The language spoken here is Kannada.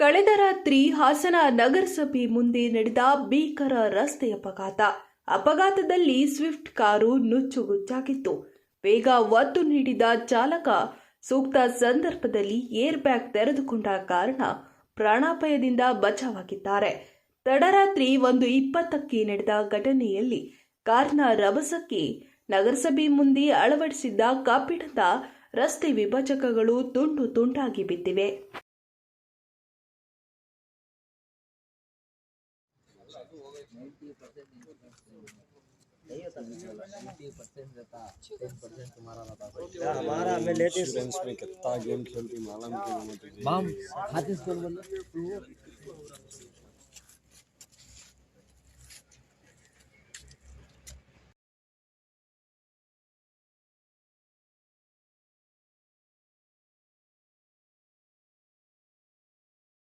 ಕಳೆದ ರಾತ್ರಿ ಹಾಸನ ನಗರಸಭೆ ಮುಂದೆ ನಡೆದ ಭೀಕರ ರಸ್ತೆ ಅಪಘಾತ. ಅಪಘಾತದಲ್ಲಿ ಸ್ವಿಫ್ಟ್ ಕಾರು ನುಚ್ಚುಗುಚ್ಚಾಗಿತ್ತು. ಬೇಗ ಒತ್ತು ನೀಡಿದ ಚಾಲಕ ಸೂಕ್ತ ಸಂದರ್ಭದಲ್ಲಿ ಏರ್ ಬ್ಯಾಗ್ ತೆರೆದುಕೊಂಡ ಕಾರಣ ಪ್ರಾಣಾಪಾಯದಿಂದ ಬಚಾವಾಗಿದ್ದಾರೆ. ತಡರಾತ್ರಿ ಒಂದು ಇಪ್ಪತ್ತಕ್ಕೆ ನಡೆದ ಘಟನೆಯಲ್ಲಿ ಕಾರ್ನ ರಭಸಕ್ಕೆ ನಗರಸಭೆ ಮುಂದೆ ಅಳವಡಿಸಿದ್ದ ಕಬ್ಬಿಣದ ರಸ್ತೆ ವಿಭಜಕಗಳು ತುಂಡು ತುಂಡಾಗಿ ಬಿದ್ದಿವೆ. हमारा हमें लेते इंश्योरेंस में कितना गेम खेलती मालूम की मत माम हाथ इसको बोलो।